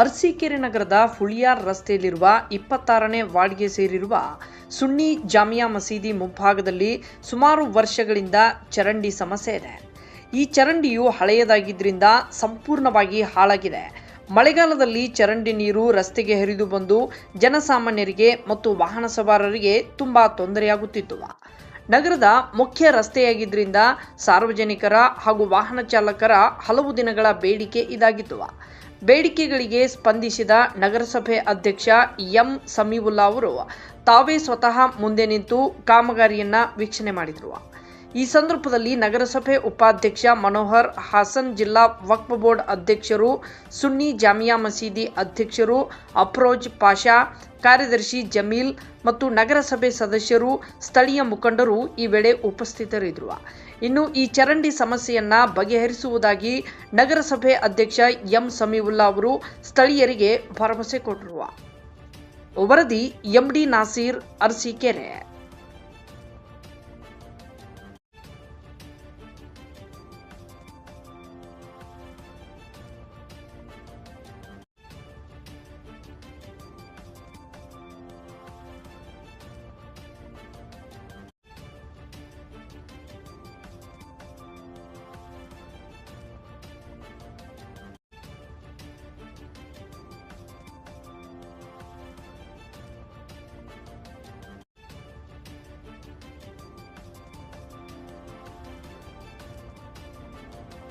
ಅರಸೀಕೆರೆ ನಗರದ ಹುಳಿಯಾರ್ ರಸ್ತೆಯಲ್ಲಿರುವ ಇಪ್ಪತ್ತಾರನೇ ವಾರ್ಡ್ಗೆ ಸೇರಿರುವ ಸುನ್ನಿ ಜಾಮಿಯಾ ಮಸೀದಿ ಮುಂಭಾಗದಲ್ಲಿ ಸುಮಾರು ವರ್ಷಗಳಿಂದ ಚರಂಡಿ ಸಮಸ್ಯೆ ಇದೆ. ಈ ಚರಂಡಿಯು ಹಳೆಯದಾಗಿದ್ದರಿಂದ ಸಂಪೂರ್ಣವಾಗಿ ಹಾಳಾಗಿದೆ. ಮಳೆಗಾಲದಲ್ಲಿ ಚರಂಡಿ ನೀರು ರಸ್ತೆಗೆ ಹರಿದು ಬಂದು ಜನಸಾಮಾನ್ಯರಿಗೆ ಮತ್ತು ವಾಹನ ಸವಾರರಿಗೆ ತುಂಬ ತೊಂದರೆಯಾಗುತ್ತಿತ್ತು. ನಗರದ ಮುಖ್ಯ ರಸ್ತೆಯಾಗಿದ್ದರಿಂದ ಸಾರ್ವಜನಿಕರ ಹಾಗೂ ವಾಹನ ಚಾಲಕರ ಹಲವು ದಿನಗಳ ಬೇಡಿಕೆ ಇದಾಗಿತ್ತು. ಬೇಡಿಕೆಗಳಿಗೆ ಸ್ಪಂದಿಸಿದ ನಗರಸಭೆ ಅಧ್ಯಕ್ಷ ಎಂ ಸಮೀವುಲ್ಲಾ ಅವರು ತಾವೇ ಸ್ವತಃ ಮುಂದೆ ನಿಂತು ಕಾಮಗಾರಿಯನ್ನ ವೀಕ್ಷಣೆ ಮಾಡಿದರು. ಈ ಸಂದರ್ಭದಲ್ಲಿ ನಗರಸಭೆ ಉಪಾಧ್ಯಕ್ಷ ಮನೋಹರ್, ಹಾಸನ್ ಜಿಲ್ಲಾ ವಕ್ಫ್ ಬೋರ್ಡ್ ಅಧ್ಯಕ್ಷರು ಸುನ್ನಿ ಜಾಮಿಯಾ ಮಸೀದಿ ಅಧ್ಯಕ್ಷರು ಅಪ್ರೋಜ್ ಪಾಷಾ, ಕಾರ್ಯದರ್ಶಿ ಜಮೀಲ್ ಮತ್ತು ನಗರಸಭೆ ಸದಸ್ಯರು, ಸ್ಥಳೀಯ ಮುಖಂಡರು ಈ ವೇಳೆ ಉಪಸ್ಥಿತರಿದ್ದರು. ಇನ್ನು ಈ ಚರಂಡಿ ಸಮಸ್ಯೆಯನ್ನ ಬಗೆಹರಿಸುವುದಾಗಿ ನಗರಸಭೆ ಅಧ್ಯಕ್ಷ ಎಂ ಸಮೀವುಲ್ಲಾ ಅವರು ಸ್ಥಳೀಯರಿಗೆ ಭರವಸೆ ಕೊಟ್ಟರು. ವರದಿ ಎಂಡಿ ನಾಸೀರ್, ಅರಸೀಕೆರೆ.